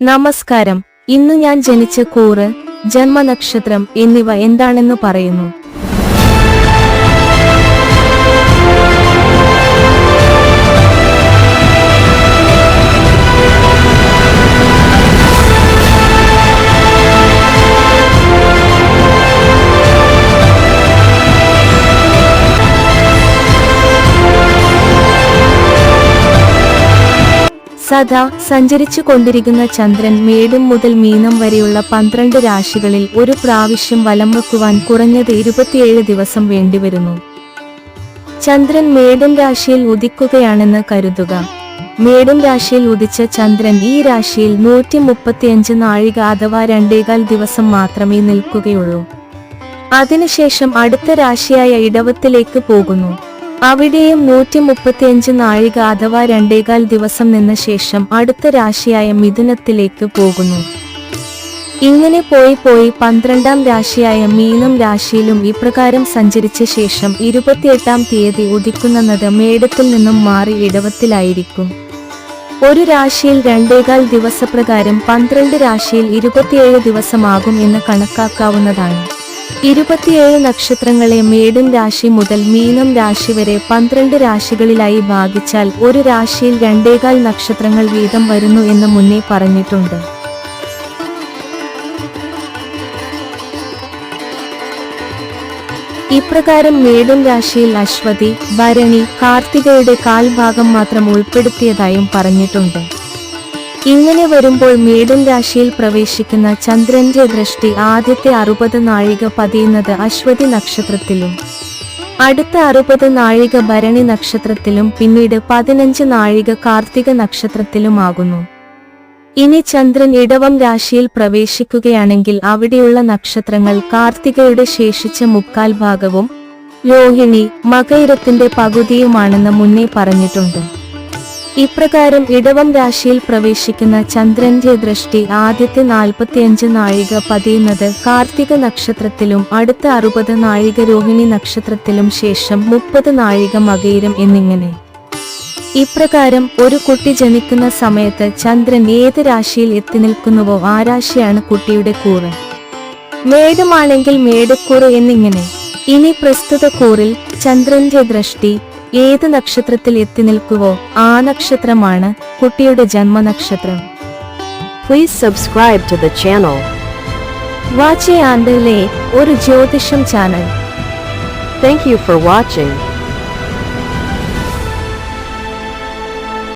നമസ്കാരം. ഇന്ന് ഞാൻ ജനിച്ച കൂറ് ജന്മനക്ഷത്രം എന്നിവ എന്താണെന്ന് പറയുന്നു. സദാ സഞ്ചരിച്ചു കൊണ്ടിരിക്കുന്ന ചന്ദ്രൻ മേടും മുതൽ മീനം വരെയുള്ള പന്ത്രണ്ട് രാശികളിൽ ഒരു പ്രാവശ്യം വലം വെക്കുവാൻ കുറഞ്ഞത് ഇരുപത്തിയേഴ് ദിവസം വേണ്ടിവരുന്നു. ചന്ദ്രൻ മേടം രാശിയിൽ ഉദിക്കുകയാണെന്ന് കരുതുക. മേടം രാശിയിൽ ഉദിച്ച ചന്ദ്രൻ ഈ രാശിയിൽ നൂറ്റി മുപ്പത്തിയഞ്ച് നാഴിക അഥവാ രണ്ടേകാൽ ദിവസം മാത്രമേ നിൽക്കുകയുള്ളൂ. അതിനുശേഷം അടുത്ത രാശിയായ ഇടവത്തിലേക്ക് പോകുന്നു. അവിടെയും നൂറ്റി മുപ്പത്തിയഞ്ച് നാഴിക അഥവാ രണ്ടേകാൽ ദിവസം നിന്ന ശേഷം അടുത്ത രാശിയായ മിഥുനത്തിലേക്ക് പോകുന്നു. ഇങ്ങനെ പോയി പോയി പന്ത്രണ്ടാം രാശിയായ മീനം രാശിയിലും ഇപ്രകാരം സഞ്ചരിച്ച ശേഷം ഇരുപത്തിയെട്ടാം തീയതി ഉദിക്കുന്നത് മേടത്തിൽ നിന്നും മാറി ഇടവത്തിലായിരിക്കും. ഒരു രാശിയിൽ രണ്ടേകാൽ ദിവസപ്രകാരം പന്ത്രണ്ട് രാശിയിൽ ഇരുപത്തിയേഴ് ദിവസമാകും എന്ന് കണക്കാക്കാവുന്നതാണ്. ഇരുപത്തിയേഴ് നക്ഷത്രങ്ങളെ മേടം രാശി മുതൽ മീനം രാശി വരെ പന്ത്രണ്ട് രാശികളിലായി ഭാഗിച്ചാൽ ഒരു രാശിയിൽ രണ്ടേകാൽ നക്ഷത്രങ്ങൾ വീതം വരുന്നു എന്ന് മുന്നേ പറഞ്ഞിട്ടുണ്ട്. ഇപ്രകാരം മേടം രാശിയിൽ അശ്വതി ഭരണി കാർത്തികയുടെ കാൽഭാഗം മാത്രം ഉൾപ്പെടുത്തിയതായും പറഞ്ഞിട്ടുണ്ട്. ഇങ്ങനെ വരുമ്പോൾ മേടൻ രാശിയിൽ പ്രവേശിക്കുന്ന ചന്ദ്രന്റെ ദൃഷ്ടി ആദ്യത്തെ അറുപത് നാഴിക പതിയുന്നത് അശ്വതി നക്ഷത്രത്തിലും. അടുത്ത അറുപത് നാഴിക ഭരണി നക്ഷത്രത്തിലും പിന്നീട് പതിനഞ്ച് നാഴിക കാർത്തിക നക്ഷത്രത്തിലുമാകുന്നു. ഇനി ചന്ദ്രൻ ഇടവം രാശിയിൽ പ്രവേശിക്കുകയാണെങ്കിൽ അവിടെയുള്ള നക്ഷത്രങ്ങൾ കാർത്തികയുടെ ശേഷിച്ച മുക്കാൽ ഭാഗവും രോഹിണി മകയിരത്തിന്റെ പകുതിയുമാണെന്ന് മുന്നേ പറഞ്ഞിട്ടുണ്ട്. ഇപ്രകാരം ഇടവം രാശിയിൽ പ്രവേശിക്കുന്ന ചന്ദ്രന്റെ ദൃഷ്ടി ആദ്യത്തെ നാൽപ്പത്തിയഞ്ച് നാഴിക പതിയുന്നത് കാർത്തിക നക്ഷത്രത്തിലും അടുത്ത അറുപത് നാഴിക രോഹിണി നക്ഷത്രത്തിലും ശേഷം മുപ്പത് നാഴിക മകയിരം എന്നിങ്ങനെ. ഇപ്രകാരം ഒരു കുട്ടി ജനിക്കുന്ന സമയത്ത് ചന്ദ്രൻ ഏത് രാശിയിൽ എത്തി നിൽക്കുന്നുവോ ആ രാശിയാണ് കുട്ടിയുടെ കൂറ്. മേടമാണെങ്കിൽ മേടക്കൂറ് എന്നിങ്ങനെ. ഇനി പ്രസ്തുത കൂറിൽ ചന്ദ്രന്റെ ദൃഷ്ടി ഏത് നക്ഷത്രത്തിൽ എത്തി നിൽക്കുവോ ആ നക്ഷത്രമാണ് കുട്ടിയുടെ ജന്മനക്ഷത്രം Please subscribe to the channel. ആൻഡിലെ ഒരു ജ്യോതിഷം channel thank you for watching.